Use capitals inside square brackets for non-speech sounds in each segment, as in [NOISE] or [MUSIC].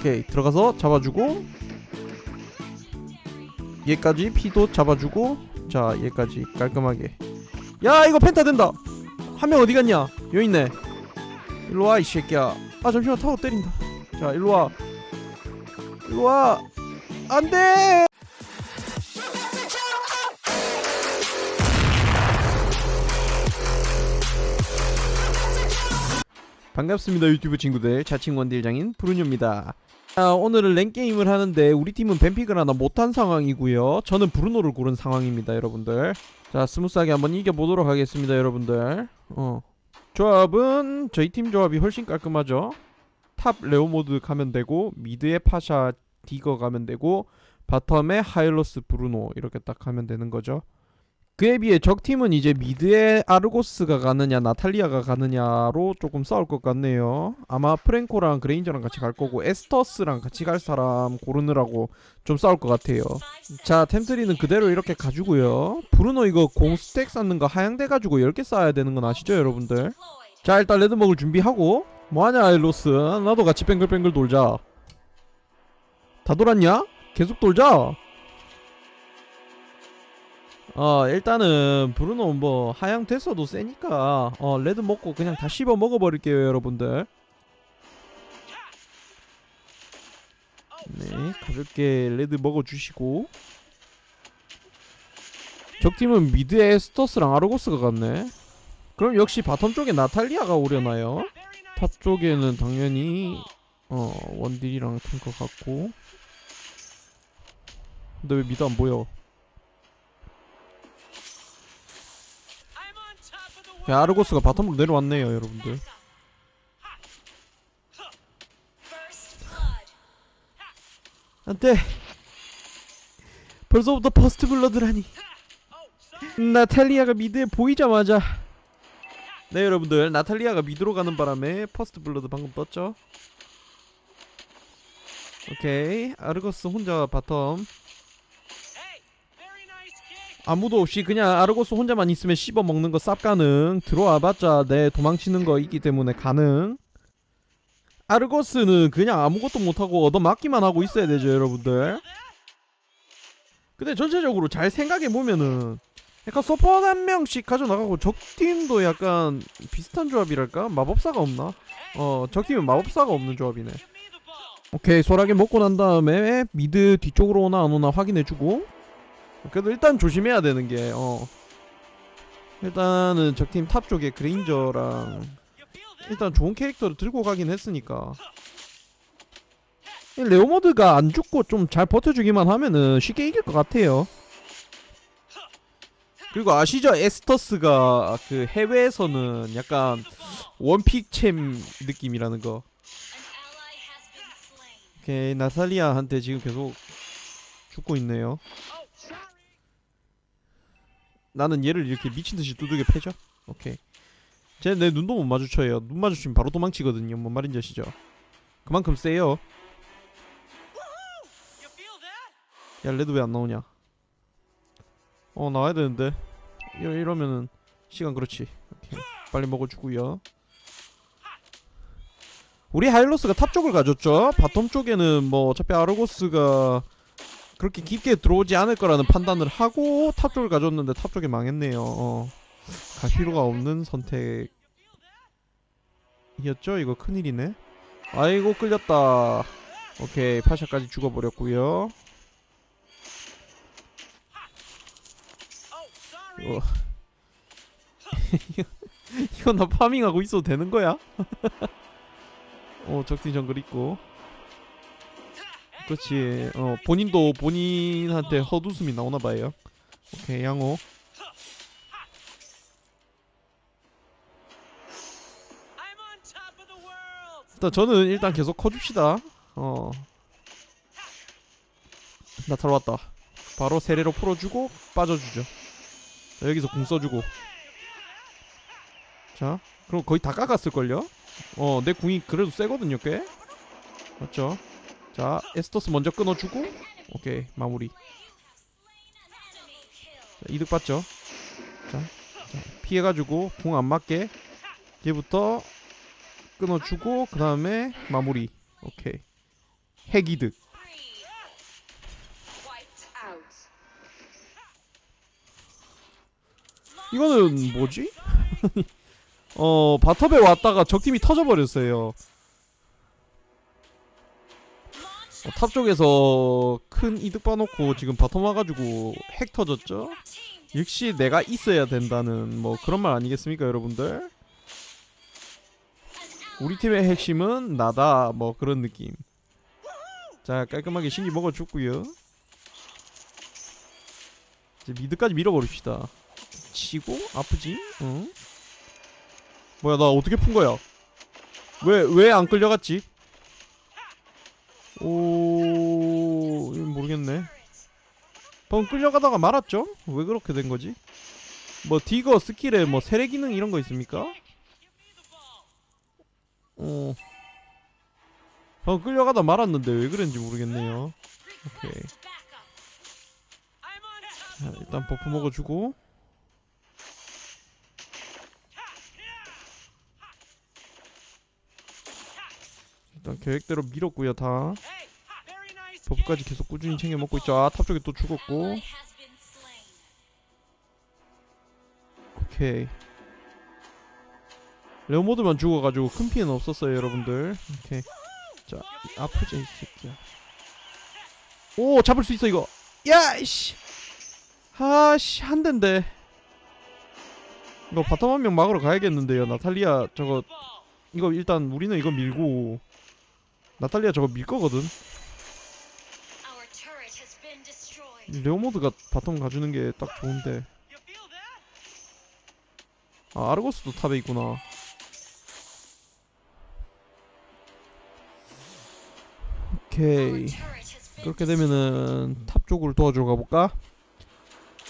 오케이 들어가서 잡아주고 얘까지 피도 잡아주고 자 얘까지 깔끔하게. 야 이거 펜타 된다! 한 명 어디 갔냐? 여기 있네. 일로 와 이 새끼야. 아 잠시만 타워 때린다. 자 일로 와. 일로 와. 안돼 반갑습니다 유튜브 친구들. 자칭 원딜장인 브루뇨입니다. 아, 오늘은 랭게임을 하는데 우리 팀은 뱀픽을 하나 못한 상황이고요. 저는 브루노를 고른 상황입니다 여러분들. 자 스무스하게 한번 이겨보도록 하겠습니다 여러분들. 어. 조합은 저희 팀 조합이 훨씬 깔끔하죠. 탑 레오 모드 가면 되고 미드에 파샤 디거 가면 되고 바텀에 하일로스 브루노 이렇게 딱 가면 되는 거죠 그에 비해 적팀은 이제 미드에 아르고스가 가느냐 나탈리아가 가느냐로 조금 싸울 것 같네요. 아마 프랭코랑 그레인저랑 같이 갈 거고 에스터스랑 같이 갈 사람 고르느라고 좀 싸울 것 같아요. 자 템트리는 그대로 이렇게 가지고요. 브루노 이거 공 스택 쌓는 거 하향돼 가지고 10개 쌓아야 되는 건 아시죠 여러분들? 자 일단 레드 먹을 준비하고 뭐하냐 아일로스? 나도 같이 뱅글뱅글 돌자. 다 돌았냐? 계속 돌자 어 일단은 브루노 뭐 하향 됐어도 세니까 어 레드 먹고 그냥 다 씹어 먹어버릴게요 여러분들. 네 가볍게 레드 먹어주시고. 적팀은 미드에 스터스랑 아르고스가 갔네. 그럼 역시 바텀 쪽에 나탈리아가 오려나요? 탑 쪽에는 당연히 어 원딜이랑 탱커 같고. 근데 왜 미드 안 보여 야, 아르고스가 바텀으로 내려왔네요 여러분들. 안돼. 벌써부터 퍼스트 블러드라니. 나탈리아가 미드에 보이자마자. 네 여러분들. 나탈리아가 미드로 가는 바람에 퍼스트 블러드 방금 떴죠? 오케이. 아르고스 혼자 바텀 아무도 없이 그냥 아르고스 혼자만 있으면 씹어 먹는 거 쌉 가능. 들어와봤자 내 도망치는 거 있기 때문에 가능. 아르고스는 그냥 아무것도 못하고 얻어맞기만 하고 있어야 되죠 여러분들. 근데 전체적으로 잘 생각해보면은 약간 서포트 한 명씩 가져나가고 적팀도 약간 비슷한 조합이랄까? 마법사가 없나? 어 적팀은 마법사가 없는 조합이네. 오케이 소라게 먹고 난 다음에 미드 뒤쪽으로 오나 안 오나 확인해주고 그래도 일단 조심해야 되는 게 어. 일단은 적팀 탑 쪽에 그레인저랑 일단 좋은 캐릭터를 들고 가긴 했으니까 이 레오모드가 안 죽고 좀 잘 버텨주기만 하면은 쉽게 이길 것 같아요. 그리고 아시죠? 에스터스가 그 해외에서는 약간 원픽 챔 느낌이라는 거. 오케이 나살리아한테 지금 계속 죽고 있네요. 나는 얘를 이렇게 미친 듯이 두들겨 패죠. 오케이. 쟤 내 눈도 못 마주쳐요. 눈 마주치면 바로 도망치거든요. 뭔 말인지 아시죠? 그만큼 세요. 야 레드 왜 안 나오냐? 어 나와야 되는데. 이러, 이러면은 시간 그렇지. 오케이. 빨리 먹어주고요. 우리 하일로스가 탑 쪽을 가졌죠. 바텀 쪽에는 뭐 어차피 아르고스가 그렇게 깊게 들어오지 않을 거라는 판단을 하고 탑 쪽을 가졌는데 탑 쪽이 망했네요. 어. 갈 필요가 없는 선택이었죠. 이거 큰일이네. 아이고 끌렸다. 오케이 파샤까지 죽어버렸고요. 이거 [LAUGHS] 이거 나 파밍하고 있어도 되는 거야? [LAUGHS] 어 적팀 정글 있고. 그렇지. 어 본인도 본인한테 헛웃음이 나오나 봐요. 오케이 양호. 일단 저는 일단 계속 커줍시다. 어. 나타로 왔다. 바로 세례로 풀어주고 빠져주죠. 자, 여기서 궁 써주고. 자, 그럼 거의 다 깎았을걸요? 어, 내 궁이 그래도 세거든요, 꽤. 맞죠? 자, 에스터스 먼저 끊어주고. 오케이, 마무리. 자, 이득 봤죠? 자, 자 피해가지고 궁 안 맞게 얘부터 끊어주고 그 다음에 마무리. 오케이. 핵이득. 이거는 뭐지? [LAUGHS] 어 바텀에 왔다가 적팀이 터져버렸어요 어, 탑 쪽에서 큰 이득 봐놓고 지금 바텀 와가지고 핵 터졌죠? 역시 내가 있어야 된다는 뭐 그런 말 아니겠습니까 여러분들? 우리 팀의 핵심은 나다 뭐 그런 느낌 자 깔끔하게 신기 먹어줬고요 이제 미드까지 밀어버립시다 치고 아프지? 응? 뭐야 나 어떻게 푼 거야? 왜 왜 안 끌려갔지? 오 모르겠네. 방금 끌려가다가 말았죠? 왜 그렇게 된 거지? 뭐 디거 스킬에 뭐 세례 기능 이런 거 있습니까? 어. 방금 끌려가다 말았는데 왜 그랬는지 모르겠네요. 오케이. 자, 일단 버프 먹어주고. 일단 계획대로 밀었고요 다. 버프까지 계속 꾸준히 챙겨 먹고 있죠. 아 탑 쪽에 또 죽었고. 오케이. 레오 모드만 죽어가지고 큰 피해는 없었어요, 여러분들. 오케이. 자, 아프지 이 새끼야. 오, 잡을 수 있어 이거. 야, 이씨. 아씨, 한 대인데. 이거 바텀 한 명 막으러 가야겠는데요, 나탈리아. 저거 이거 일단 우리는 이거 밀고 나탈리아 저거 밀 거거든. Our turret has been destroyed. 레오 모드가 바텀 가주는 게 딱 좋은데. 아, 아르고스도 탑에 있구나. 오케이. 그렇게 되면은 탑 쪽으로 도와주러 가볼까?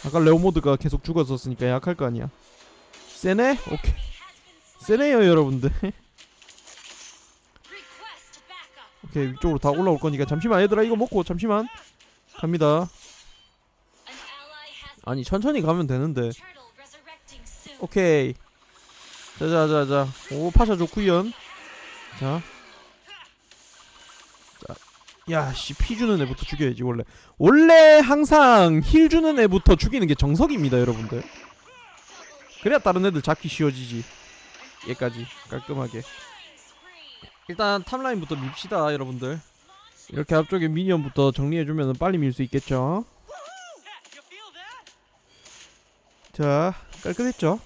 아까 레오 모드가 계속 죽었었으니까 약할 거 아니야. 세네? 오케이. 세네요 여러분들. [LAUGHS] 오케이 위쪽으로 다 올라올 거니까 잠시만 얘들아 이거 먹고 잠시만 갑니다. 아니 천천히 가면 되는데. 오케이. 자자자자. 오 파샤 좋구연. 자. 자. 야, 씨, 피 주는 애부터 죽여야지, 원래. 원래 항상 힐 주는 애부터 죽이는 게 정석입니다, 여러분들. 그래야 다른 애들 잡기 쉬워지지. 얘까지. 깔끔하게. 일단 탑라인부터 밉시다, 여러분들. 이렇게 앞쪽에 미니언부터 정리해주면 빨리 밀 수 있겠죠. 자, 깔끔했죠?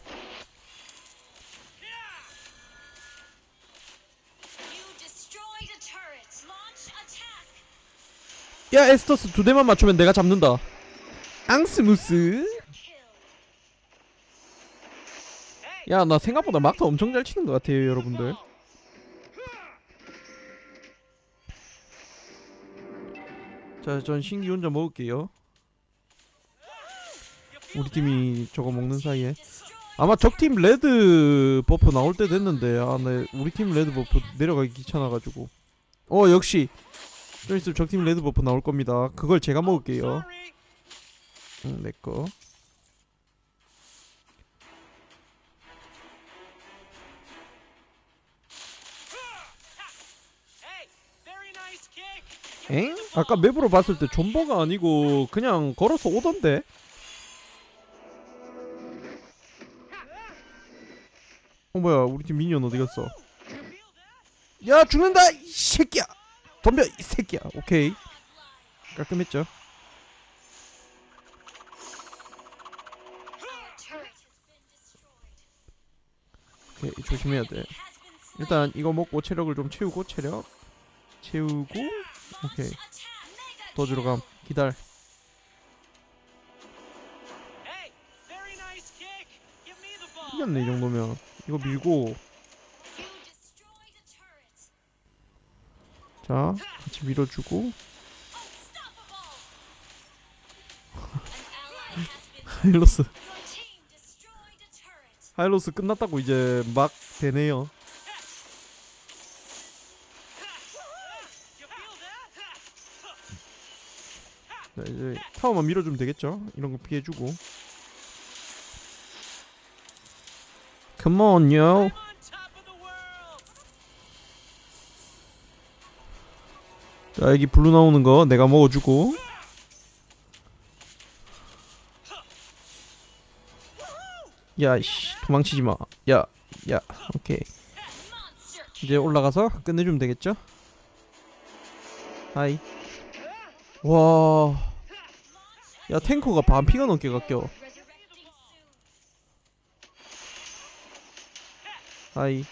야 에스터스 두 대만 맞추면 내가 잡는다 앙스무스. 야 나 생각보다 막타 엄청 잘 치는 것 같아요 여러분들 자 전 신기 혼자 먹을게요. 우리 팀이 저거 먹는 사이에. 아마 적팀 레드 버프 나올 때 됐는데 아 네 우리 팀 레드 버프 내려가기 귀찮아가지고. 어 역시. 좀 있으면 적팀 레드 버프 나올 겁니다. 그걸 제가 먹을게요. 응 내꺼 아까 맵으로 봤을 때 존버가 아니고 그냥 걸어서 오던데? 어 뭐야 우리 팀 미니언 어디 갔어? 야 죽는다 이 새끼야 덤벼 이 새끼야 오케이 깔끔했죠. 오케이 조심해야 돼. 일단 이거 먹고 체력을 좀 채우고 체력 채우고 오케이 더 들어감 기다려 이겼네 이 정도면 이거 밀고. 자 같이 밀어주고. 하일로스. 하일로스 끝났다고 이제 막 되네요 타워만 밀어주면 되겠죠? 이런 거 피해주고. Come on yo. 자 여기 블루 나오는 거 내가 먹어주고. 야이씨 도망치지 마. 야 야 오케이. Monster 이제 올라가서 끝내주면 되겠죠? 하이. 와 야 탱커가 반피가 넘게 깎여. a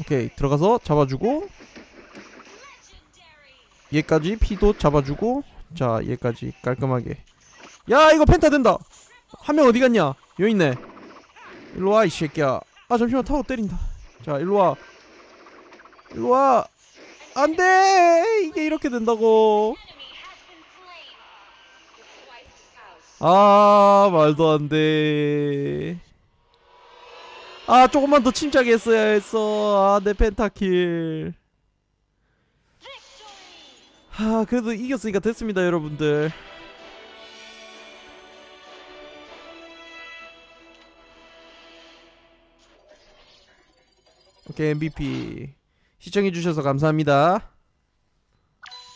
오케이 들어가서 잡아주고. 얘까지 피도 잡아주고. 자 얘까지 깔끔하게. 야 이거 펜타 된다. 한 명 어디 갔냐? 여기 있네. 일로와 이 새끼야. 아 잠시만 타워 때린다. 자 일로와 일로와. 안돼. 이게 이렇게 된다고. 아 말도 안돼. 아 조금만 더 침착히 했어야 했어. 아내 펜타킬. 아 그래도 이겼으니까 됐습니다 여러분들. 오케이 MVP 시청해주셔서 감사합니다